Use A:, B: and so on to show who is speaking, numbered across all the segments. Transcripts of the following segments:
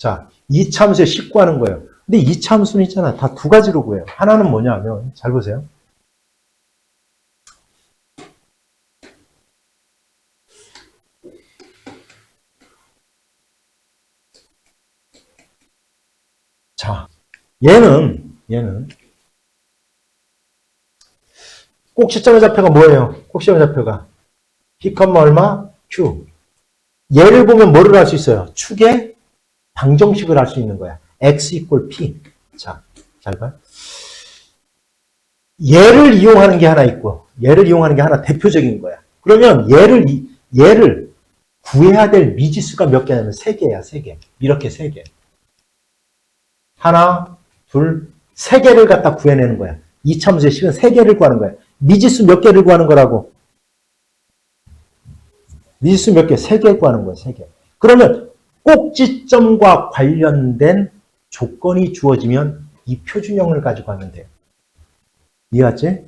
A: 자, 이참수에 10 구하는 거예요. 근데 이참수는 있잖아. 다 두 가지로 구해요. 하나는 뭐냐 하면, 잘 보세요. 자, 얘는, 얘는, 꼭 시점의 좌표가 뭐예요? 꼭 시점의 좌표가. p, 얼마? q. 얘를 보면 뭐를 할수 있어요? 축의 방정식을 할 수 있는 거야. x equal p. 자, 잘 봐요. 얘를 이용하는 게 하나 있고, 얘를 이용하는 게 하나 대표적인 거야. 그러면 얘를, 이- 얘를 구해야 될 미지수가 몇 개냐면 세 개야, 세 개. 이렇게 세 개. 하나, 둘, 세 개를 갖다 구해내는 거야. 이참수의 식은 세 개를 구하는 거야. 미지수 몇 개를 구하는 거라고? 미지수 몇 개? 세 개 구하는 거야, 세 개. 그러면 꼭지점과 관련된 조건이 주어지면 이 표준형을 가지고 하면 돼요. 이해했지?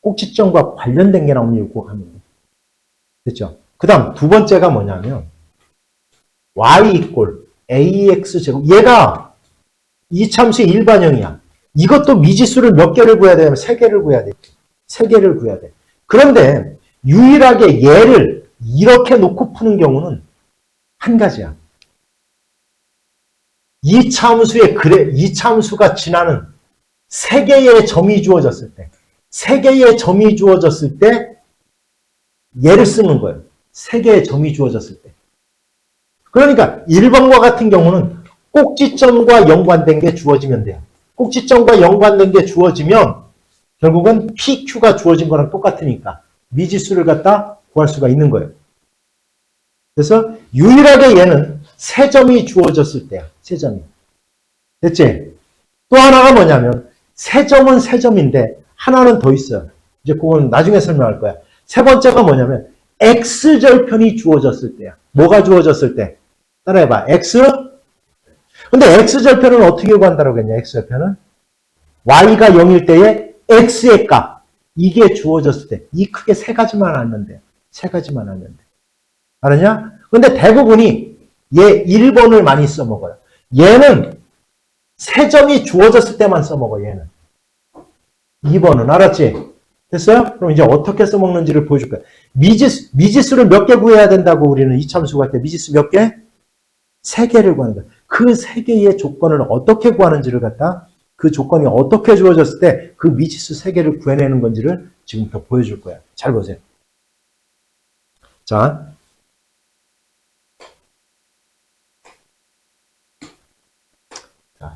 A: 꼭지점과 관련된 게 나오면 이거 꼭 하면 돼. 됐죠? 그 다음 두 번째가 뭐냐면 y equal ax 제곱 얘가 이참수의 일반형이야. 이것도 미지수를 몇 개를 구해야 되냐면 세 개를 구해야 돼. 세 개를 구해야 돼. 그런데 유일하게 얘를 이렇게 놓고 푸는 경우는 한 가지야. 이 참수의 그래 이 참수가 지나는 세 개의 점이 주어졌을 때, 세 개의 점이 주어졌을 때 얘를 쓰는 거예요. 세 개의 점이 주어졌을 때. 그러니까 1번과 같은 경우는 꼭지점과 연관된 게 주어지면 돼요. 꼭지점과 연관된 게 주어지면 결국은 PQ가 주어진 거랑 똑같으니까 미지수를 갖다 구할 수가 있는 거예요. 그래서 유일하게 얘는 세 점이 주어졌을 때야. 세 점이. 됐지? 또 하나가 뭐냐면 세 점은 세 점인데 하나는 더 있어요. 이제 그건 나중에 설명할 거야. 세 번째가 뭐냐면 x절편이 주어졌을 때야. 뭐가 주어졌을 때? 따라해봐. x? 근데 x절편은 어떻게 구한다고 했냐? x절편은 y가 0일 때에 x의 값. 이게 주어졌을 때. 이 크게 세 가지만 돼. 세 가지만 돼. 알았냐? 근데 대부분이 얘 1번을 많이 써먹어요. 얘는 세 점이 주어졌을 때만 써먹어, 얘는. 2번은, 알았지? 됐어요? 그럼 이제 어떻게 써먹는지를 보여줄 거야. 미지수, 미지수를 몇 개 구해야 된다고 우리는 이참수 할때 미지수 몇 개? 세 개를 구하는 거야. 그 세 개의 조건을 어떻게 구하는지를 갖다 그 조건이 어떻게 주어졌을 때 그 미지수 세 개를 구해내는 건지를 지금부터 보여줄 거야. 잘 보세요. 자,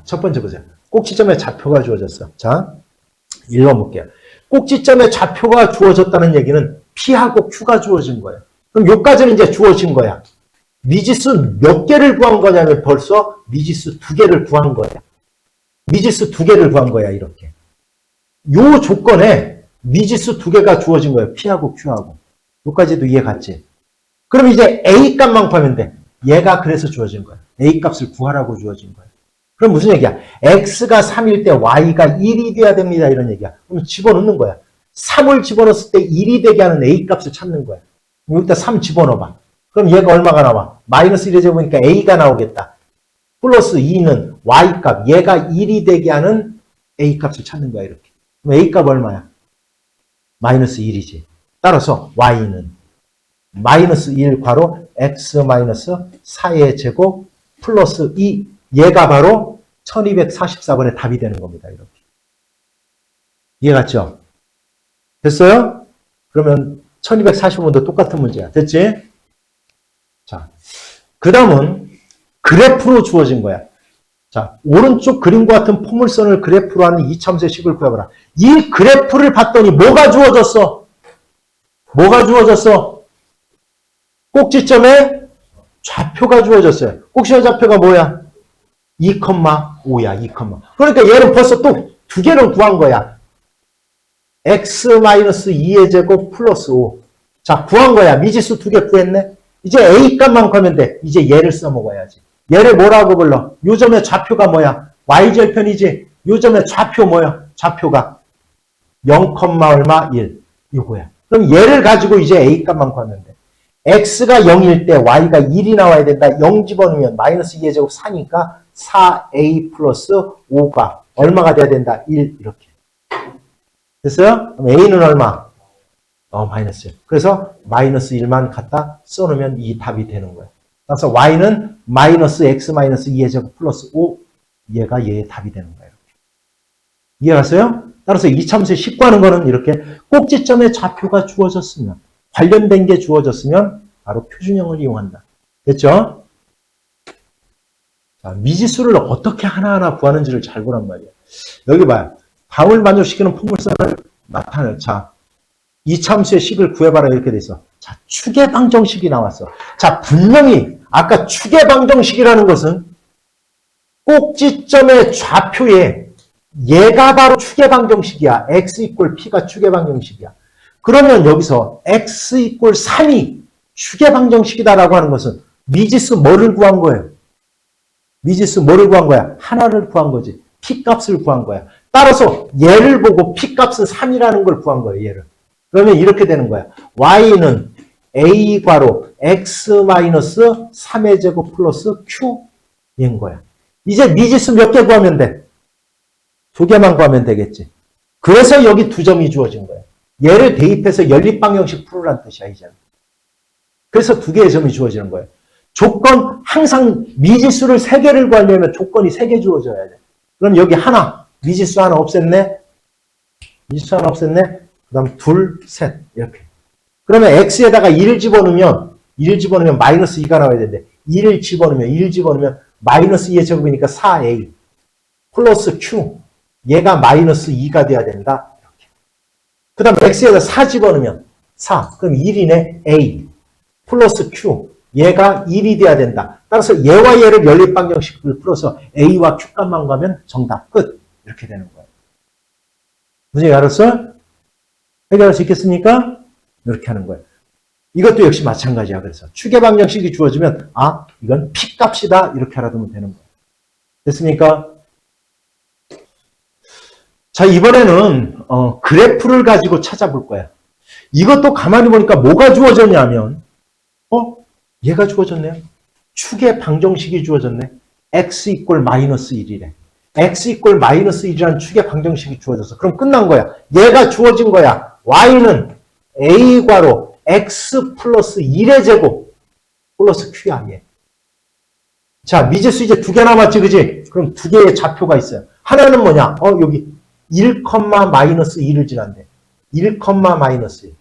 A: 첫 번째 보세요. 꼭지점에 좌표가 주어졌어. 자, 읽어볼게요. 꼭지점에 좌표가 주어졌다는 얘기는 P하고 Q가 주어진 거예요. 그럼 여기까지는 이제 주어진 거야. 미지수 몇 개를 구한 거냐면 벌써 미지수 두 개를 구한 거야. 미지수 두 개를 구한 거야, 이렇게. 요 조건에 미지수 두 개가 주어진 거예요. P하고 Q하고. 여기까지도 이해 갔지? 그럼 이제 A 값만 구하면 돼. 얘가 그래서 주어진 거야. A 값을 구하라고 주어진 거야. 그럼 무슨 얘기야? x가 3일 때 y가 1이 돼야 됩니다. 이런 얘기야. 그럼 집어넣는 거야. 3을 집어넣었을 때 1이 되게 하는 a 값을 찾는 거야. 여기다 3 집어넣어봐. 그럼 얘가 얼마가 나와? 마이너스 1에 재보니까 a가 나오겠다. 플러스 2는 y 값. 얘가 1이 되게 하는 a 값을 찾는 거야. 이렇게. 그럼 a 값 얼마야? 마이너스 1이지. 따라서 y는 마이너스 1 괄호 x 마이너스 4의 제곱 플러스 2 얘가 바로 1244번의 답이 되는 겁니다. 이렇게. 이해 갔죠? 됐어요? 그러면 1245번도 똑같은 문제야. 됐지? 자, 그 다음은 그래프로 주어진 거야. 자, 오른쪽 그림과 같은 포물선을 그래프로 하는 이참수의 식을 구해봐라. 이 그래프를 봤더니 뭐가 주어졌어? 뭐가 주어졌어? 꼭지점에 좌표가 주어졌어요. 꼭지점 좌표가 뭐야? 2,5야, 2, 그러니까 얘는 벌써 또 두 개를 구한 거야. x-2의 제곱 플러스 5. 자, 구한 거야. 미지수 두 개 구했네? 이제 a 값만 구하면 돼. 이제 얘를 써먹어야지. 얘를 뭐라고 불러? 요 점의 좌표가 뭐야? y절편이지? 요 점의 좌표 뭐야? 좌표가 0, 얼마? 1. 이거야. 그럼 얘를 가지고 이제 a 값만 구하면 돼. x가 0일 때 y가 1이 나와야 된다. 0 집어넣으면 마이너스 2의 제곱 4니까 4a 플러스 5가 얼마가 돼야 된다? 1 이렇게. 됐어요? 그럼 a는 얼마? 어, 마이너스 1. 그래서 마이너스 1만 갖다 써놓으면 이 답이 되는 거예요. 그래서 y는 마이너스 x 마이너스 2의 제곱 플러스 5 얘가 얘의 답이 되는 거예요. 이해갔어요? 따라서 이참수의 10구하는 거는 이렇게 꼭지점에 좌표가 주어졌으면 관련된 게 주어졌으면 바로 표준형을 이용한다. 됐죠? 자, 미지수를 어떻게 하나하나 구하는지를 잘 보란 말이에요. 여기 봐요. 방울 만족시키는 포물선을 나타내. 자, 이참수의 식을 구해봐라 이렇게 돼 있어. 자, 축의 방정식이 나왔어. 자, 분명히 아까 축의 방정식이라는 것은 꼭지점의 좌표에 얘가 바로 축의 방정식이야. x 이꼴 p가 축의 방정식이야. 그러면 여기서 x 이꼴 3이 축의 방정식이다라고 하는 것은 미지수 뭐를 구한 거예요? 미지수 뭐를 구한 거야? 하나를 구한 거지. p 값을 구한 거야. 따라서 얘를 보고 p 값은 3이라는 걸 구한 거예요. 얘를. 그러면 이렇게 되는 거야. y는 a 괄호 x-3의 제곱 플러스 q인 거야. 이제 미지수 몇 개 구하면 돼? 두 개만 구하면 되겠지. 그래서 여기 두 점이 주어진 거예요. 얘를 대입해서 연립방정식 풀으란 뜻이야, 이제. 그래서 두 개의 점이 주어지는 거예요. 조건, 항상 미지수를 세 개를 구하려면 조건이 세 개 주어져야 돼. 그럼 여기 하나, 미지수 하나 없앴네? 미지수 하나 없앴네? 그 다음 둘, 셋, 이렇게. 그러면 x에다가 1을 집어넣으면, 1을 집어넣으면 마이너스 2가 나와야 되는데, 1을 집어넣으면, 1을 집어넣으면 마이너스 2의 제곱이니까 4a 플러스 q. 얘가 마이너스 2가 돼야 된다. 이렇게. 그 다음 x에다 4 집어넣으면 4. 그럼 1이네 a 플러스 q. 얘가 1이 돼야 된다. 따라서 얘와 얘를 연립방정식을 풀어서 a와 q 값만 가면 정답 끝. 이렇게 되는 거예요. 문제 알았어? 해결할 수 있겠습니까? 이렇게 하는 거예요. 이것도 역시 마찬가지야. 그래서 추계 방정식이 주어지면 아 이건 p 값이다 이렇게 알아두면 되는 거예요. 됐습니까? 자, 이번에는 어, 그래프를 가지고 찾아볼 거야. 이것도 가만히 보니까 뭐가 주어졌냐면 어? 얘가 주어졌네요. 축의 방정식이 주어졌네. x 이꼴 마이너스 1이래. x 이꼴 마이너스 1이라는 축의 방정식이 주어졌어. 그럼 끝난 거야. 얘가 주어진 거야. y는 a 괄호 x 플러스 1의 제곱 플러스 q야 얘. 자, 미지수 이제 두 개 남았지, 그지? 그럼 두 개의 좌표가 있어요. 하나는 뭐냐? 어, 여기 1, 마이너스 2를 지난대. 1, 마이너스 1.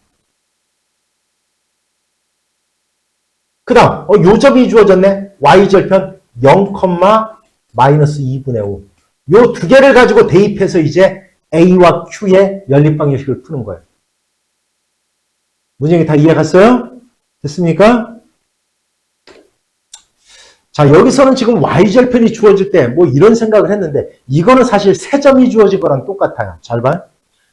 A: 그 다음, 어, 요점이 주어졌네. y절편 0, 마이너스 2분의 5. 요 두 개를 가지고 대입해서 이제 a와 q의 연립방정식을 푸는 거예요. 문제가 다 이해갔어요? 됐습니까? 자, 여기서는 지금 y절편이 주어질 때 뭐 이런 생각을 했는데 이거는 사실 세 점이 주어질 거랑 똑같아요. 잘 봐요.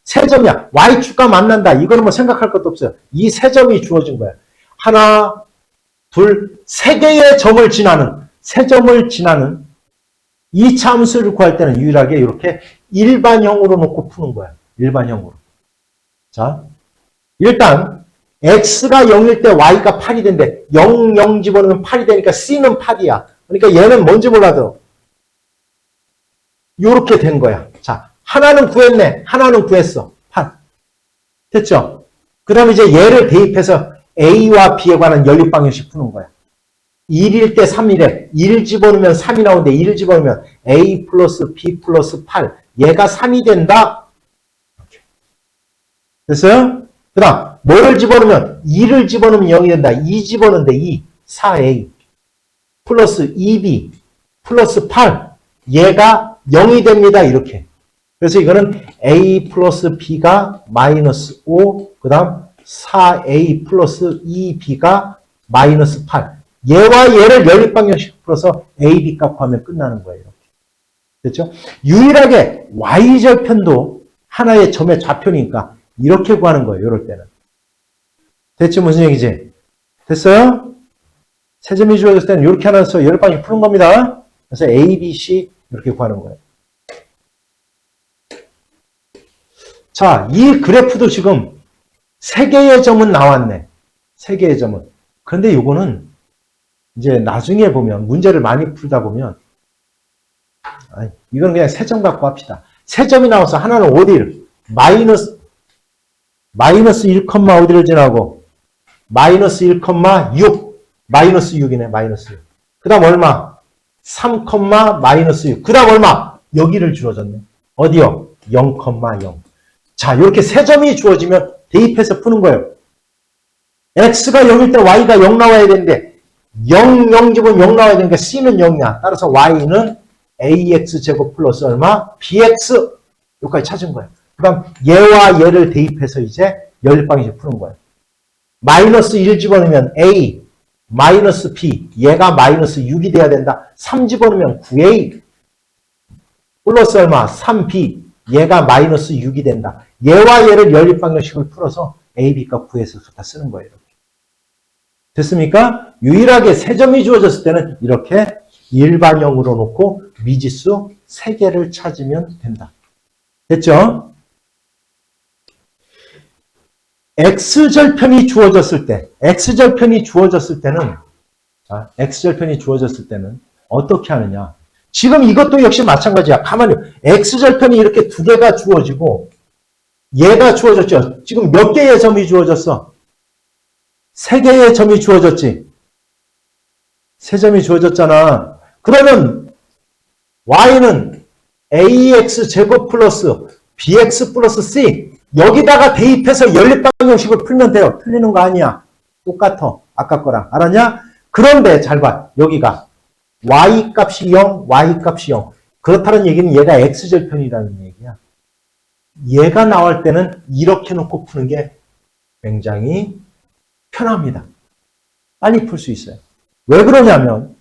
A: 세 점이야. y축과 만난다. 이거는 뭐 생각할 것도 없어요. 이 세 점이 주어진 거야. 하나, 둘, 세 개의 점을 지나는 세 점을 지나는 이 참수를 구할 때는 유일하게 이렇게 일반형으로 놓고 푸는 거야. 일반형으로. 자, 일단 x가 0일 때 y가 8이 된대. 0, 0 집어넣으면 8이 되니까 c는 8이야. 그러니까 얘는 뭔지 몰라도 이렇게 된 거야. 자, 하나는 구했네. 하나는 구했어. 8. 됐죠? 그 다음에 이제 얘를 대입해서 a와 b에 관한 연립방정식 푸는 거야. 1일 때 3일에 1 집어넣으면 3이 나오는데 1 집어넣으면 a 플러스 b 플러스 8 얘가 3이 된다. 됐어요? 그 다음 뭐를 집어넣으면 2를 집어넣으면 0이 된다. 2 집어넣는데 2, 4a 플러스 2b 플러스 8 얘가 0이 됩니다. 이렇게. 그래서 이거는 a 플러스 b가 마이너스 5, 그 다음 4a 플러스 2b가 마이너스 8. 얘와 얘를 연립방정식 풀어서 a, b 값 구하면 끝나는 거예요. 됐죠? 유일하게 y절편도 하나의 점의 좌표니까 이렇게 구하는 거예요. 이럴 때는. 됐죠? 무슨 얘기지? 됐어요? 세 점이 주어졌을 때는 이렇게 하나 써열 방이 푸는 겁니다. 그래서 A, B, C 이렇게 구하는 거예요. 자, 이 그래프도 지금 세 개의 점은 나왔네. 세 개의 점은. 그런데 이거는 이제 나중에 보면 문제를 많이 풀다 보면 아니, 이건 그냥 세 점 갖고 합시다. 세 점이 나와서 하나는 어디를? 마이너스, 마이너스 1, 어디를 지나고? 마이너스 1,6. 마이너스 6이네, 마이너스 6. 그 다음 얼마? 3, 마이너스 6. 그 다음 얼마? 여기를 주어졌네. 어디요? 0,0. 자, 이렇게 세 점이 주어지면 대입해서 푸는 거예요. x가 0일 때 y가 0 나와야 되는데 0, 0 집은 0 나와야 되니까 c는 0이야. 따라서 y는 ax 제곱 플러스 얼마? bx 여기까지 찾은 거예요. 그 다음 얘와 얘를 대입해서 이제 열방식 푸는 거예요. 마이너스 1 집어넣으면 a 마이너스 b 얘가 마이너스 6이 돼야 된다. 3 집어넣으면 9a 플러스 얼마? 3b 얘가 마이너스 6이 된다. 얘와 얘를 연립방정식을 풀어서 a, b값 구해서 다 쓰는 거예요. 이렇게. 됐습니까? 유일하게 세 점이 주어졌을 때는 이렇게 일반형으로 놓고 미지수 3개를 찾으면 된다. 됐죠? x절편이 주어졌을 때, x절편이 주어졌을 때는, 자, x절편이 주어졌을 때는 어떻게 하느냐? 지금 이것도 역시 마찬가지야. 가만히, x절편이 이렇게 두 개가 주어지고, 얘가 주어졌죠. 지금 몇 개의 점이 주어졌어? 세 개의 점이 주어졌지. 세 점이 주어졌잖아. 그러면 y는 ax 제곱 플러스 bx 플러스 c 여기다가 대입해서 연립방정식을 풀면 돼요. 틀리는 거 아니야. 똑같아. 아까 거랑. 알았냐? 그런데 잘 봐. 여기가 y 값이 0, y 값이 0. 그렇다는 얘기는 얘가 x절편이라는 얘기야. 얘가 나올 때는 이렇게 놓고 푸는 게 굉장히 편합니다. 빨리 풀 수 있어요. 왜 그러냐면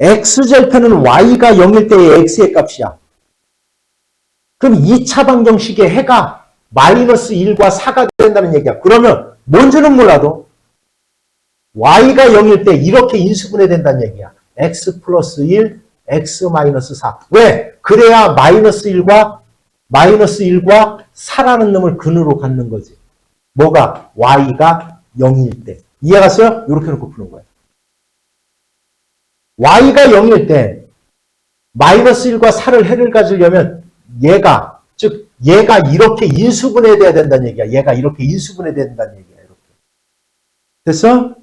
A: x절편은 y가 0일 때의 x의 값이야. 그럼 2차 방정식의 해가 마이너스 1과 4가 된다는 얘기야. 그러면 뭔지는 몰라도 y가 0일 때 이렇게 인수분해 된다는 얘기야. X 플러스 1, x 마이너스 4. 왜? 그래야 마이너스 1과 마이너스 1과 4라는 놈을 근으로 갖는 거지. 뭐가? y가 0일 때. 이해갔어요? 이렇게 놓고 푸는 거예요. y가 0일 때 마이너스 1과 4를 해를 가지려면 얘가 즉 얘가 이렇게 인수분해 돼야 된다는 얘기야. 얘가 이렇게 인수분해 된다는 얘기야. 이렇게. 됐어?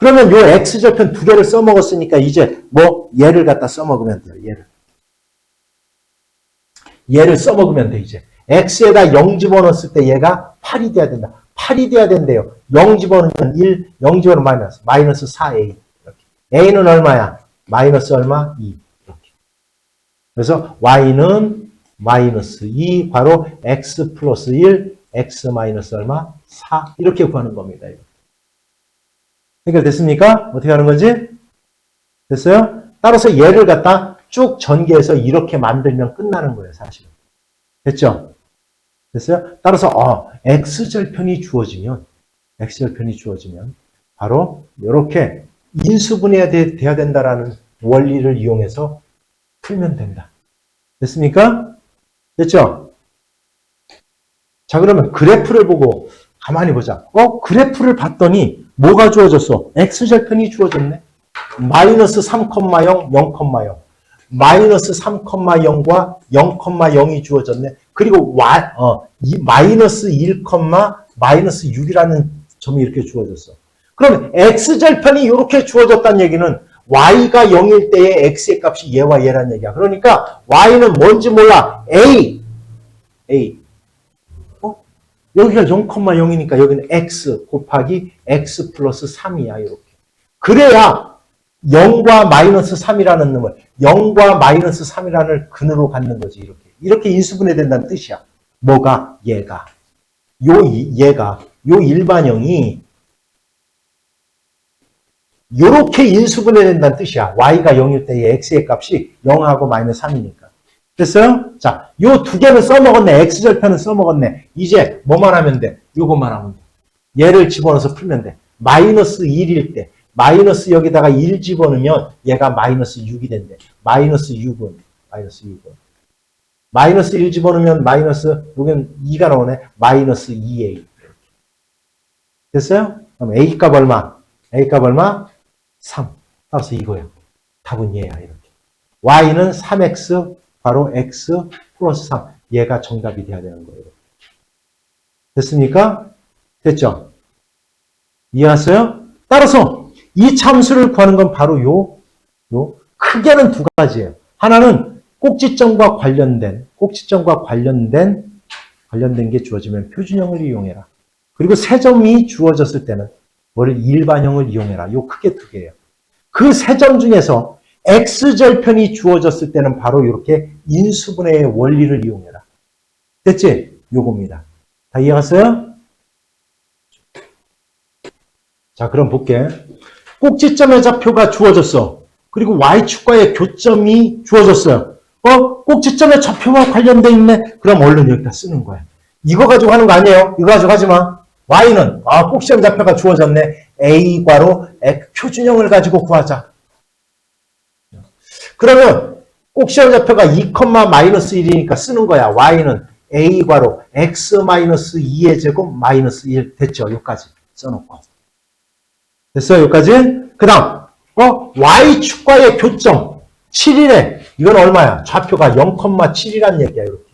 A: 그러면 요 x절편 두 개를 써먹었으니까 이제 뭐 얘를 갖다 써먹으면 돼요. 얘를. 얘를 써먹으면 돼 이제. x에다 0 집어넣었을 때 얘가 8이 돼야 된다. 8이 돼야 된대요. 0 집어넣으면 1, 0 집어넣으면 마이너스. 마이너스 4a. 이렇게. a는 얼마야? 마이너스 얼마? 2. 이렇게. 그래서 y는 마이너스 2, 바로 x 플러스 1, x 마이너스 얼마? 4. 이렇게 구하는 겁니다. 이거. 해결됐습니까? 어떻게 하는 거지? 됐어요? 따라서 얘를 갖다 쭉 전개해서 이렇게 만들면 끝나는 거예요, 사실은. 됐죠? 됐어요? 따라서 어, x절편이 주어지면 x절편이 주어지면 바로 이렇게 인수분해야 돼, 돼야 된다라는 원리를 이용해서 풀면 된다. 됐습니까? 됐죠? 자 그러면 그래프를 보고 가만히 보자. 어 그래프를 봤더니 뭐가 주어졌어? x절편이 주어졌네. 마이너스 3,0, 0,0. 마이너스 3,0과 0,0이 주어졌네. 그리고 y, 어, 이 마이너스 1, 마이너스 6이라는 점이 이렇게 주어졌어. 그러면 x절편이 이렇게 주어졌다는 얘기는 y가 0일 때의 x의 값이 얘와 얘라는 얘기야. 그러니까 y는 뭔지 몰라. a. a. 어? 여기가 0,0이니까 여기는 x 곱하기 x 플러스 3이야. 이렇게. 그래야 0과 마이너스 3이라는 놈을 0과 마이너스 3이라는 근으로 갖는 거지. 이렇게. 이렇게 인수분해 된다는 뜻이야. 뭐가? 얘가. 요 얘가 요 일반형이 요렇게 인수분해 된다는 뜻이야. y가 0일 때의 x의 값이 0하고 마이너스 3이니까. 됐어요? 자, 요 두 개는 써먹었네. x절편은 써먹었네. 이제 뭐만 하면 돼? 요것만 하면 돼. 얘를 집어넣어서 풀면 돼. 마이너스 1일 때 마이너스 여기다가 1 집어넣으면 얘가 마이너스 6이 된대. 마이너스 6은 마이너스 6은 마이너스 1 집어넣으면 마이너스 여기는 2가 나오네. 마이너스 2a. 됐어요? 그럼 a 값 얼마? a 값 얼마? 3. 따라서 이거야. 답은 얘야, 이렇게. y는 3x 바로 x 플러스 3. 얘가 정답이 돼야 되는 거예요. 됐습니까? 됐죠? 이해하세요? 따라서 이 참수를 구하는 건 바로 요, 요, 크게는 두 가지예요. 하나는 꼭지점과 관련된, 꼭지점과 관련된, 관련된 게 주어지면 표준형을 이용해라. 그리고 세 점이 주어졌을 때는 뭐를 일반형을 이용해라. 요 크게 두 개예요. 그 세 점 중에서 x절편이 주어졌을 때는 바로 이렇게 인수분해의 원리를 이용해라. 됐지? 요겁니다. 다 이해갔어요? 자, 그럼 볼게. 꼭지점의 좌표가 주어졌어. 그리고 y축과의 교점이 주어졌어요. 어? 꼭지점의 좌표와 관련돼 있네? 그럼 얼른 여기다 쓰는 거야. 이거 가지고 하는 거 아니에요? 이거 가지고 하지 마. y는, 아, 꼭지점 좌표가 주어졌네. a과로 표준형을 가지고 구하자. 그러면 꼭지점 좌표가 2, 마이너스 1이니까 쓰는 거야. y는 a과로 x 마이너스 2의 제곱 마이너스 1 됐죠? 여기까지 써놓고. 됐어요? 여기까지? 그 다음, 어, y축과의 교점 7이래. 이건 얼마야? 좌표가 0,7이란 얘기야. 이렇게.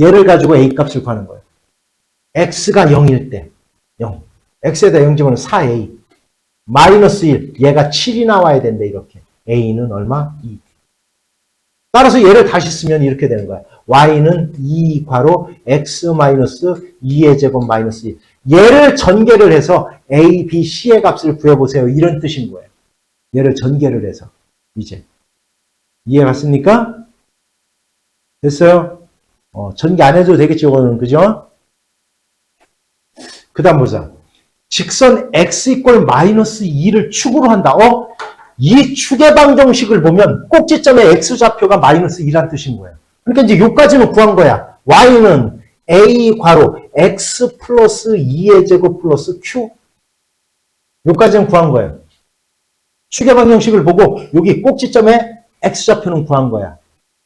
A: 얘를 가지고 a 값을 구하는 거예요. x가 0일 때 0. x에다 0 집으면 4a. 마이너스 1. 얘가 7이 나와야 된대. 이렇게. a는 얼마? 2. 따라서 얘를 다시 쓰면 이렇게 되는 거야. y는 2 괄호 x 마이너스 2의 제곱 마이너스 1. 얘를 전개를 해서 a, b, c의 값을 구해보세요. 이런 뜻인 거예요. 얘를 전개를 해서. 이제. 이해 갔습니까? 됐어요? 어, 전개 안 해도 되겠죠, 이거는. 그죠? 그 다음 보자. 직선 x 이꼴 마이너스 2를 축으로 한다. 어? 이 축의 방 정식을 보면 꼭지점의 x 좌표가 마이너스 2란 뜻인 거예요. 그러니까 이제 여기까지는 구한 거야. y는 a 괄호 x 플러스 2의 제곱 플러스 q 여기까지는 구한 거예요. 축의 방 정식을 보고 여기 꼭지점에 x 좌표는 구한 거야.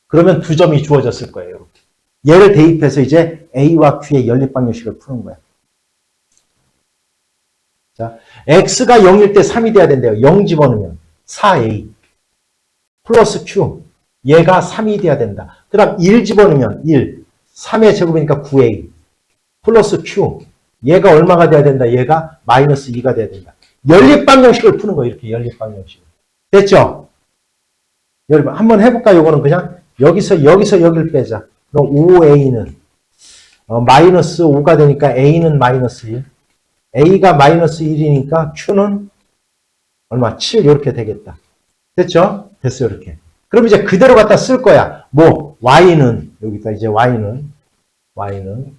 A: 그러면 두 점이 주어졌을 거예요. 이렇게. 얘를 대입해서 이제 a와 q의 연립 방정식을 푸는 거야. 자, x가 0일 때 3이 돼야 된대요. 0 집어넣으면 4a 플러스 q 얘가 3이 돼야 된다. 그 다음 1 집어넣으면 1 3의 제곱이니까 9a 플러스 q 얘가 얼마가 돼야 된다. 얘가 마이너스 2가 돼야 된다. 연립 방정식을 푸는 거예요. 이렇게 연립 방정식. 됐죠? 여러분 한번 해볼까? 요거는 그냥 여기서 여기서 여기를 빼자. 그럼 5a는 어, 마이너스 5가 되니까 a는 마이너스 1 a가 마이너스 1이니까 q는 얼마? 7 이렇게 되겠다. 됐죠? 됐어요. 이렇게. 그럼 이제 그대로 갖다 쓸 거야. 뭐 y는 여기다 이제 y는 y는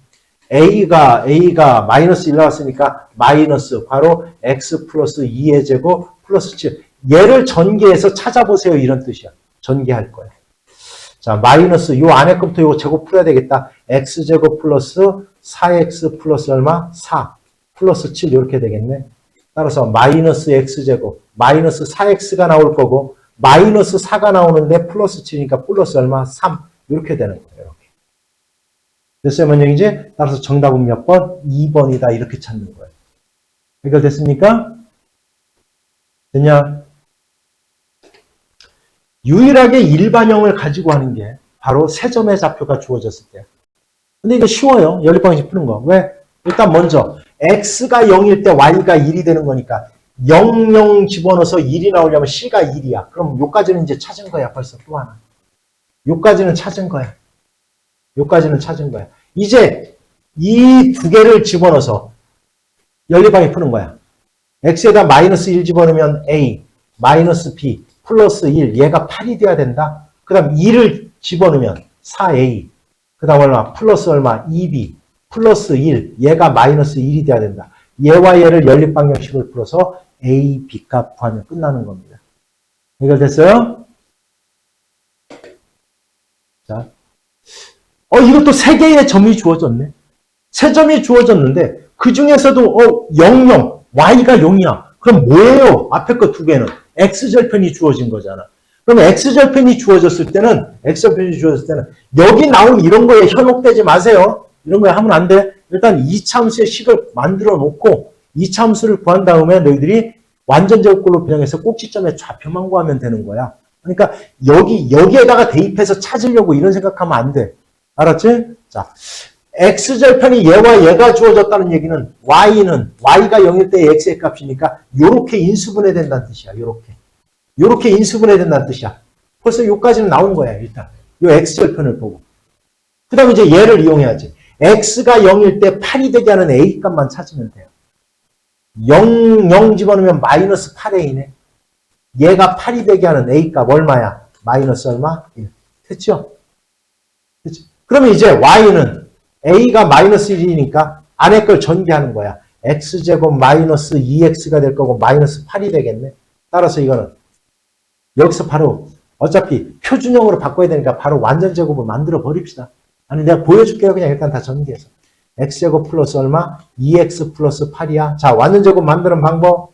A: a가 a가 마이너스 1 나왔으니까 마이너스 바로 x 플러스 2의 제곱 플러스 7 얘를 전개해서 찾아보세요 이런 뜻이야. 전개할 거야. 자 마이너스 요 안에 것부터 요 제곱 풀어야 되겠다. x 제곱 플러스 4x 플러스 얼마? 4 플러스 7 이렇게 되겠네. 따라서 마이너스 x제곱 마이너스 4x가 나올 거고 마이너스 4가 나오는데 플러스 7이니까 플러스 얼마? 3 이렇게 되는 거예요. 이렇게. 됐어요, 뭔 얘기지 따라서 정답은 몇 번? 2번이다 이렇게 찾는 거예요. 해결됐습니까? 됐냐? 유일하게 일반형을 가지고 하는 게 바로 세 점의 좌표가 주어졌을 때. 근데 이거 쉬워요. 연립방식 푸는 거. 왜? 일단 먼저 x가 0일 때 y가 1이 되는 거니까 0, 0 집어넣어서 1이 나오려면 c가 1이야. 그럼 요까지는 이제 찾은 거야. 벌써 또 하나. 요까지는 찾은 거야. 요까지는 찾은 거야. 이제 이 두 개를 집어넣어서 연립방이 푸는 거야. x에다 마이너스 1 집어넣으면 a, 마이너스 b, 플러스 1. 얘가 8이 돼야 된다. 그 다음 2를 집어넣으면 4a. 그 다음 얼마? 플러스 얼마? 2b. 플러스 1. 얘가 마이너스 1이 돼야 된다. 얘와 얘를 연립 방정식을 풀어서 a, b 값 구하면 끝나는 겁니다. 해결됐어요? 자. 어, 이것도 세 개의 점이 주어졌네. 세 점이 주어졌는데, 그 중에서도, 어, 0, 0, y가 0이야. 그럼 뭐예요? 앞에 거 두 개는. x절편이 주어진 거잖아. 그럼 x절편이 주어졌을 때는, x절편이 주어졌을 때는, 여기 나온 이런 거에 현혹되지 마세요. 이런 거에 하면 안 돼. 일단 이 참수의 식을 만들어 놓고, 이 참수를 구한 다음에 너희들이 완전 제곱꼴로 변형해서 꼭지점의 좌표만 구하면 되는 거야. 그러니까 여기 여기에다가 대입해서 찾으려고 이런 생각하면 안 돼. 알았지? 자, x절편이 얘와 얘가 주어졌다는 얘기는 y는 y가 0일 때 x의 값이니까 요렇게 인수분해 된다는 뜻이야. 요렇게. 요렇게 인수분해 된다는 뜻이야. 벌써 요까지는 나온 거야, 일단. 요 x절편을 보고. 그 다음에 이제 얘를 이용해야지. X가 0일 때 8이 되게 하는 a 값만 찾으면 돼요. 0, 0 집어넣으면 마이너스 8a네. 얘가 8이 되게 하는 a 값 얼마야? 마이너스 얼마? 1. 됐죠? 됐죠? 그러면 이제 y는 a가 마이너스 1이니까 안에 걸 전개하는 거야. x제곱 마이너스 2x가 될 거고 마이너스 8이 되겠네. 따라서 이거는 여기서 바로 어차피 표준형으로 바꿔야 되니까 바로 완전 제곱을 만들어 버립시다. 아니 내가 보여줄게요. 그냥 일단 다 전개해서. x제곱 플러스 얼마? 2x 플러스 8이야. 자 완전 제곱 만드는 방법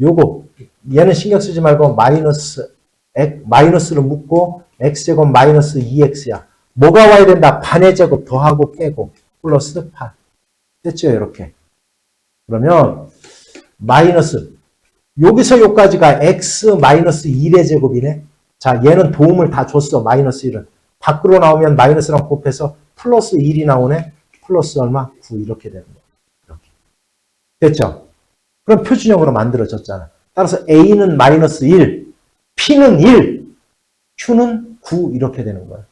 A: 요거 얘는 신경 쓰지 말고 마이너스 엑- 마이너스를 묶고 x제곱 마이너스 2x야. 뭐가 와야 된다? 반의 제곱 더하고 빼고 플러스 8. 됐죠? 이렇게. 그러면 마이너스 여기서 여기까지가 x 마이너스 1의 제곱이네. 자, 얘는 도움을 다 줬어. 마이너스 1은. 밖으로 나오면 마이너스랑 곱해서 플러스 1이 나오네. 플러스 얼마? 9 이렇게 되는 거야. 이렇게. 됐죠? 그럼 표준형으로 만들어졌잖아. 따라서 a는 마이너스 1, p는 1, q는 9 이렇게 되는 거야.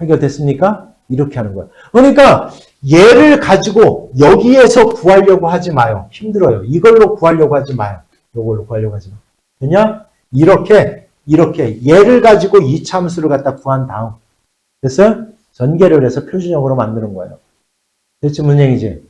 A: 해결됐습니까? 이렇게 하는 거야. 그러니까 얘를 가지고 여기에서 구하려고 하지 마요. 힘들어요. 이걸로 구하려고 하지 마요. 이걸로 구하려고 하지 마. 됐냐? 이렇게 이렇게 얘를 가지고 이 참수를 갖다 구한 다음 그래서 전개를 해서 표준형으로 만드는 거예요. 대체 문제이지